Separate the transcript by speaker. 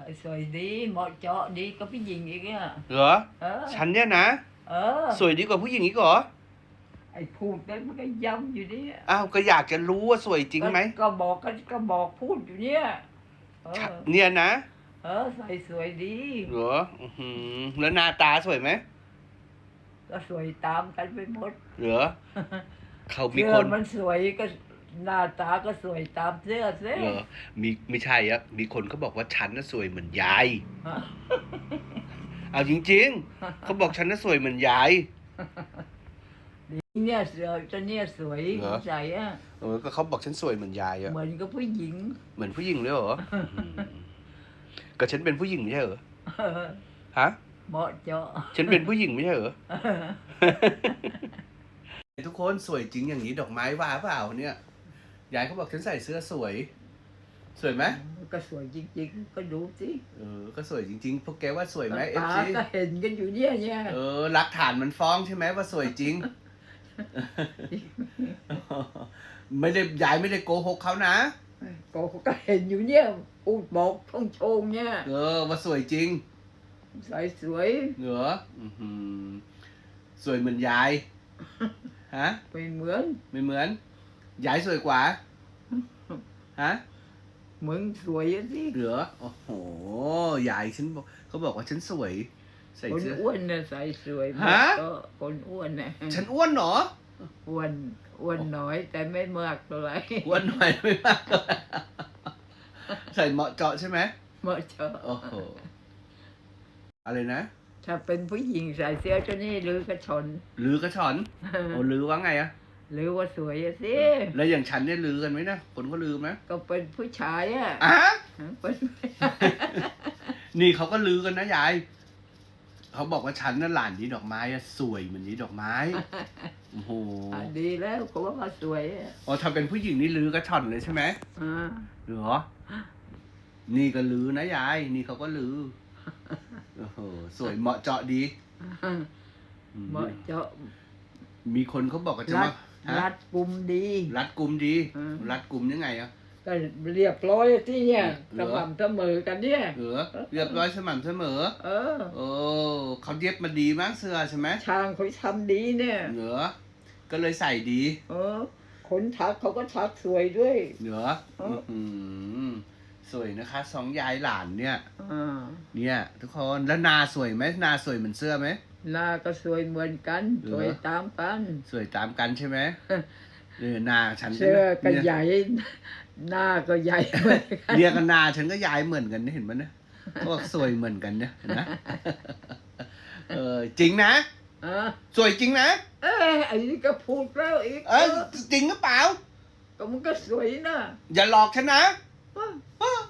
Speaker 1: ใส่สวยดีเหมาะเจาะดีก็ผู้หญิงอีกอะ
Speaker 2: เหรอ
Speaker 1: เออ
Speaker 2: ฉันเนี่ยนะ
Speaker 1: เออ
Speaker 2: สวยดีกว่าผู้หญิงอีกเหรอ
Speaker 1: ไอ้พูดได้มันก็ย้ำอยู่เนี่ย
Speaker 2: อ้าว ก็อยากจะรู้ว่าสวยจริงไหม
Speaker 1: ก็บอกก็ก็บอกพูดอยู่เนี่ยเออ
Speaker 2: เนี่ยนะ
Speaker 1: เออใส่สวยดี
Speaker 2: เหรออื้อหือแล้วหน้าตาสวยไหม
Speaker 1: ก็สวยตามกันไปหมด
Speaker 2: เหรอ เขามี
Speaker 1: เสื้
Speaker 2: ค
Speaker 1: อนมันสวยก็ หน้าตาก็สวยตามเสื้อสิ
Speaker 2: เหรอมีไม่ใช่อะมีคนเขาบอกว่าฉันน่ะสวยเหมือนยาย เอาจริงๆเขาบอกฉันน่ะสวยเหมือนยาย
Speaker 1: เนี่ยสวยจะเนี่ยสวย
Speaker 2: เหรอ
Speaker 1: ใส่อะ
Speaker 2: เออก็เขาบอกฉันสวยเหมือนยายอะ
Speaker 1: เหมือนกับผู้หญิง
Speaker 2: เหมือนผู้หญิงเลยเหรออื้อหือก็ฉันเป็นผู้หญิงไม่ใช่เหรอฮะ
Speaker 1: เหมาะเจาะ
Speaker 2: ฉันเป็นผู้หญิงไม่ใช่เหรอทุกคนสวยจริงอย่างนี้ดอกไม้ว่าเปล่าเนี่ย ยายเขาบอกฉันใส่เสื้อสวย สวยไหม
Speaker 1: ก็สวยจริง ๆ ก็ดูสิ
Speaker 2: เออ ก็สวยจริงๆ พวกแกว่าสวยไหมเอฟ
Speaker 1: ตา
Speaker 2: ซี
Speaker 1: ก็เห็นกันอยู่เนี่ยเนี่ย
Speaker 2: เออหลักฐานมันฟ้องใช่ไหมว่าสวยจริง ไม่ได้ยายไม่ได้โกหกเขานะ
Speaker 1: ก็ก็เห็นอยู่เนี่ยพูดบอกท่องโชงเนี่ย
Speaker 2: เออว่าสวยจริง
Speaker 1: ใส่สวย
Speaker 2: เหรออื้อหือสวยเหมือนยายฮะ
Speaker 1: ไม่เหมือน
Speaker 2: ไม่เหมือน ยายสวยกว่าฮะ
Speaker 1: เหมือนสวยอะสิ
Speaker 2: เหรอโอ้โหยายฉันบอกเขาบอกว่าฉันสวย ใส่
Speaker 1: คน
Speaker 2: เสื้อ
Speaker 1: อ้วนน่ะใส่สวย
Speaker 2: ฮะ
Speaker 1: ก็คนอ้วนน่ะ
Speaker 2: ฉันอ้วนเหรอ
Speaker 1: อ้วนอ้วนน้อยแต่ไม่มากเท่าไหร่
Speaker 2: อ้วนหน่อยไม่มากใส่เหมาะเจาะใช่ไหม
Speaker 1: เหมาะเจาะ
Speaker 2: โอ้โหอะไรนะ
Speaker 1: ถ้าเป็นผู้หญิงใส่เสื้อตัวนี้หรือกระชน
Speaker 2: ลือกระชอนโอ้ลือว่าไงอะ
Speaker 1: หรือว่าสวยอะสิ
Speaker 2: แล้วอย่างฉันเนี่ยลือกันไหมนะคนก็ลือไหม
Speaker 1: ก็เป็นผู้ชายอะ
Speaker 2: อะ
Speaker 1: เป็น
Speaker 2: นี่เขาก็ลือกันนะยายเขาบอกว่าฉันน่ะหลานดีดอกไม้อะสวยเหมือนดีดอกไม้โอ้โห
Speaker 1: อะดีแล้วเขาว่าเขาสวยอะ
Speaker 2: อ๋อถ้าเป็นผู้หญิงนี่ลือกระชอนเลยใช่ไหม
Speaker 1: อ่า
Speaker 2: เหรอนี่ก็ลือนะยาย นี่เขาก็ลือโอ้โหสวยเหมาะเจาะดีอืม
Speaker 1: เหมาะเจาะ
Speaker 2: มีคนเขาบอกว่าจะ
Speaker 1: รั
Speaker 2: มา
Speaker 1: ด
Speaker 2: ฮะ
Speaker 1: รัดกลุ่มดี
Speaker 2: รัดกลุ่มดี
Speaker 1: อืม
Speaker 2: รัดกลุ่มยังไงอะ
Speaker 1: ก็เรียบร้อยที่เนี่ย
Speaker 2: เหร
Speaker 1: ส
Speaker 2: อ
Speaker 1: ม่ำเสมอกันเนี่ย
Speaker 2: เหรอเรียบร้อยสม่ำเสมอ
Speaker 1: เออ
Speaker 2: โอ้เขาเย็บมาดีมากเสื้อใช่ไหม
Speaker 1: ช่างเขาทำดีเนี่ย
Speaker 2: เหรอก็เลยใส่ดี
Speaker 1: เออ คนทักเขาก็ทักสวยด้วย
Speaker 2: เหรอ
Speaker 1: เออ
Speaker 2: อืมสวยนะคะสองยายหลานเนี่ย
Speaker 1: อ่า
Speaker 2: เนี่ย ทุกคนแล้วนาสวยไหมนาสวยเหมือนเสื้อไหม
Speaker 1: หน้าก็สวยเหมือนกัน
Speaker 2: เหรอ
Speaker 1: สวยตามกัน
Speaker 2: สวยตามกันใช่ไหมเออนาฉัน
Speaker 1: เสื้อก็
Speaker 2: เนี่ย
Speaker 1: ใหญ่ หน้าก็ใหญ่เหมือนกัน
Speaker 2: เรียกกันนาฉันก็ยายเหมือนกันเนี่ยเห็นไหมเนี่ยพวกสวยเหมือนกันเนี่ยเห็นะเออจริงนะ
Speaker 1: อ่า
Speaker 2: สวยจริงนะ
Speaker 1: เอ้ยอันนี้ก็พูดแล้วอีก
Speaker 2: เออจริงหรือเปล่า
Speaker 1: ก็มันก็สวยนะ
Speaker 2: อย่าหลอกฉันนะ
Speaker 1: อ้าว